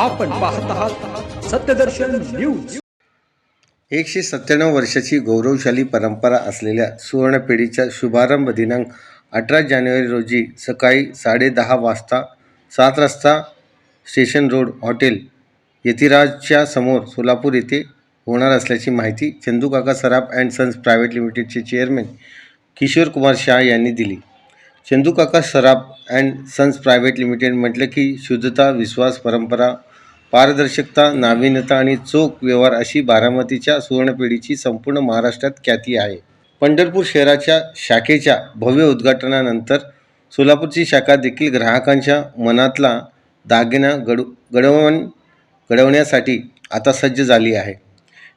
आपण पाहत आहात सत्यदर्शन न्यूज. एकशे सत्त्याण्णव वर्षाची गौरवशाली परंपरा असलेल्या सुवर्णपेढीचा शुभारंभ दिनांक अठरा जानेवारी रोजी सकाळी साडेदहा वाजता सात रस्ता स्टेशन रोड हॉटेल यतिराजच्या समोर सोलापूर येथे होणार असल्याची माहिती Chandukaka Saraf and sons private लिमिटेडचे चेअरमॅन किशोर कुमार शाह यांनी दिली. Chandukaka Saraf and sons private limited म्हटलं की शुद्धता विश्वास परंपरा पारदर्शकता नाविन्यता आणि चोख व्यवहार अशी बारामतीच्या सुवर्णपेढीची संपूर्ण महाराष्ट्रात ख्याती आहे. पंढरपूर शहराच्या शाखेच्या भव्य उद्घाटनानंतर सोलापूरची शाखा देखील ग्राहकांच्या मनातला दागिना घडू गडवण घडवण्यासाठी आता सज्ज झाली आहे.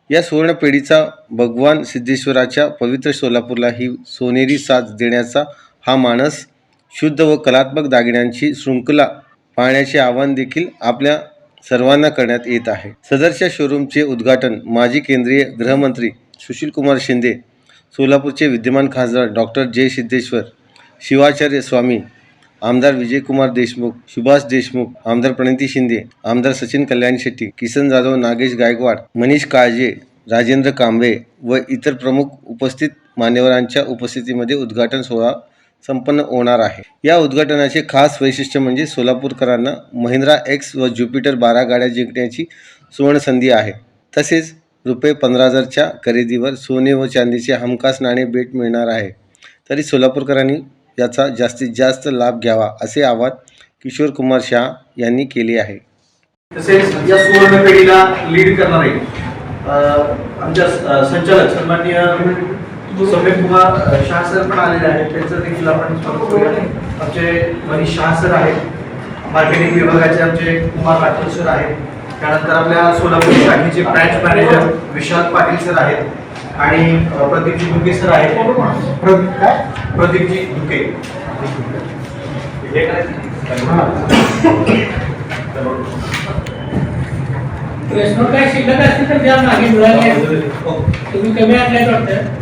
या सुवर्णपेढीचा भगवान सिद्धेश्वराच्या पवित्र सोलापूरला ही सोनेरी साथ देण्याचा हा मानस शुद्ध व कलात्मक दागिन्यांची शृंखला पाहण्याचे आव्हान देखील आपल्या सर्वांना करण्यात येत आहे. सदरच्या शोरूमचे उद्घाटन माजी केंद्रीय गृहमंत्री सुशीलकुमार शिंदे सोलापूरचे विद्यमान खासदार डॉक्टर जय सिद्धेश्वर शिवाचार्य स्वामी आमदार विजयकुमार देशमुख सुभाष देशमुख आमदार प्रणिती शिंदे आमदार सचिन कल्याण शेट्टी किसन जाधव नागेश गायकवाड मनीष काळजे राजेंद्र कांबळे व इतर प्रमुख उपस्थित मान्यवरांच्या उपस्थितीमध्ये उद्घाटन सोहळा संपन्न होणार आहे. या उद्घाटनाचे खास वैशिष्ट्य म्हणजे सोलापूरकरांना महिंद्रा एक्स व ज्युपिटर बारा गाड्या जिंकण्याची सुवर्णसंधी आहे. तसेच रुपये पंधरा हजारच्या खरेदीवर सोने व चांदीचे हमखास नाणे भेट मिळणार आहे. तरी सोलापूरकरांनी याचा जास्तीत जास्त लाभ घ्यावा असे आवाहन किशोर कुमार शाह यांनी केले आहे. तसेच या सुवर्ण पेढीला लीड करणारे आमच्या संचालक सन्माननीय सौम्य कुमार शाह सर पण आलेले आहेत. त्यांचं देखील आपण स्वागत करूया आमचे मनीष शाह सर आहेत. मार्केटिंग विभागाचे आमचे कुमार राठोड सर आहेत. त्यानंतर आपल्या सोलापूर शाखेचे branch manager Vishal Patil sir आहेत. आणि प्रदीपजी धुके सर आहेत. प्रदीप काय प्रदीपजी धुके हे प्रश्न काय शिल्लक असतील तर द्या मागे. मुलांनी तुम्ही कमी आणलाय वाटतं.